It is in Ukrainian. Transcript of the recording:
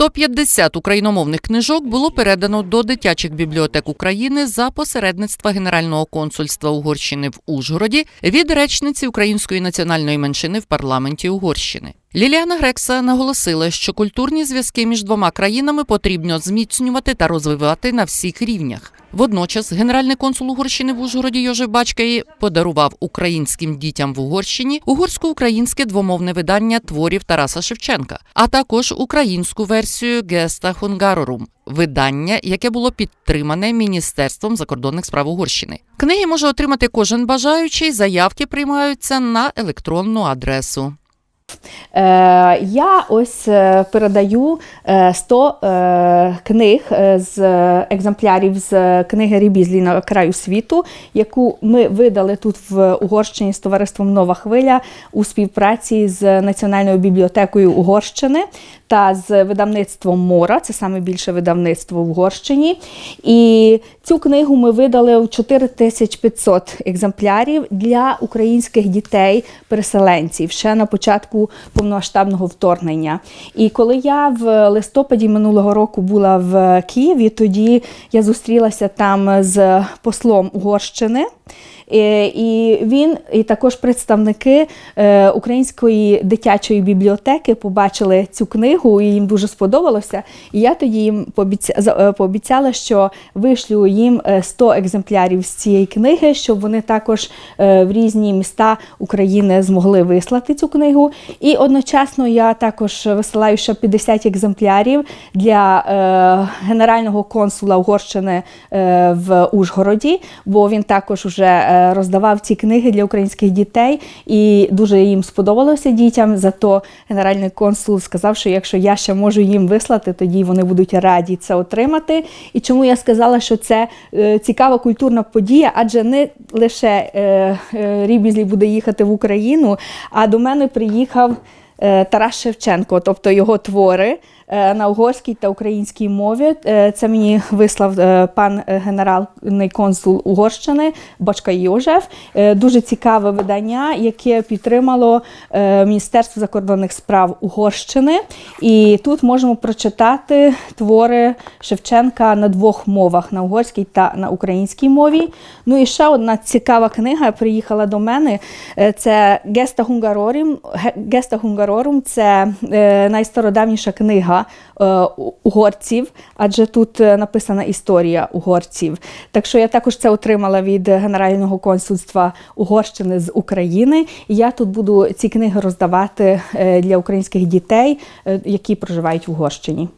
150 україномовних книжок було передано до дитячих бібліотек України за посередництва Генерального консульства Угорщини в Ужгороді від речниці української національної меншини в парламенті Угорщини. Ліліана Грекса наголосила, що культурні зв'язки між двома країнами потрібно зміцнювати та розвивати на всіх рівнях. Водночас, генеральний консул Угорщини в Ужгороді Йожев Бачкаї подарував українським дітям в Угорщині угорсько-українське двомовне видання творів Тараса Шевченка, а також українську версію Геста Хунгарорум видання, яке було підтримане Міністерством закордонних справ Угорщини. Книги може отримати кожен бажаючий. Заявки приймаються на електронну адресу. Е, я ось е, передаю е, 100 е, книг з екземплярів з книги Рібізлі на краю світу, яку ми видали тут в Угорщині з товариством Нова Хвиля у співпраці з Національною бібліотекою Угорщини та з видавництвом Мора. Це саме більше видавництво в Угорщині. І цю книгу ми видали в 4500 екземплярів для українських дітей-переселенців ще на початку повномасштабного вторгнення. І коли я в листопаді минулого року була в Києві, тоді я зустрілася там з послом Угорщини. Е, І він, і також представники е, Української дитячої бібліотеки побачили цю книгу, і їм дуже сподобалося. І я тоді їм е, пообіцяла, що вишлю їм е, 100 екземплярів з цієї книги, щоб вони також в різні міста України змогли вислати цю книгу. І одночасно я також висилаю ще 50 екземплярів для генерального консула Угорщини в Ужгороді, бо він також вже е, роздавав ці книги для українських дітей, і дуже їм сподобалося дітям. Зато генеральний консул сказав, що якщо я ще можу їм вислати, тоді вони будуть раді це отримати. І чому я сказала, що це е, цікава культурна подія, адже не лише е, Рібізлі буде їхати в Україну, а до мене приїхав. Е, Тарас Шевченко, тобто його твори е, на угорській та українській мові. Е, Це мені вислав пан генеральний консул Угорщини Бочка Йожев. Дуже цікаве видання, яке підтримало Міністерство закордонних справ Угорщини. І тут можемо прочитати твори Шевченка на двох мовах на угорській та на українській мові. Ну і ще одна цікава книга приїхала до мене. Це Геста Хунгарорум. Геста Хунгарорум це е, найстародавніша книга е, угорців, адже тут е, написана історія угорців. Так що я також це отримала від Генерального консульства Угорщини з України. І я тут буду ці книги роздавати для українських дітей, які проживають в Угорщині.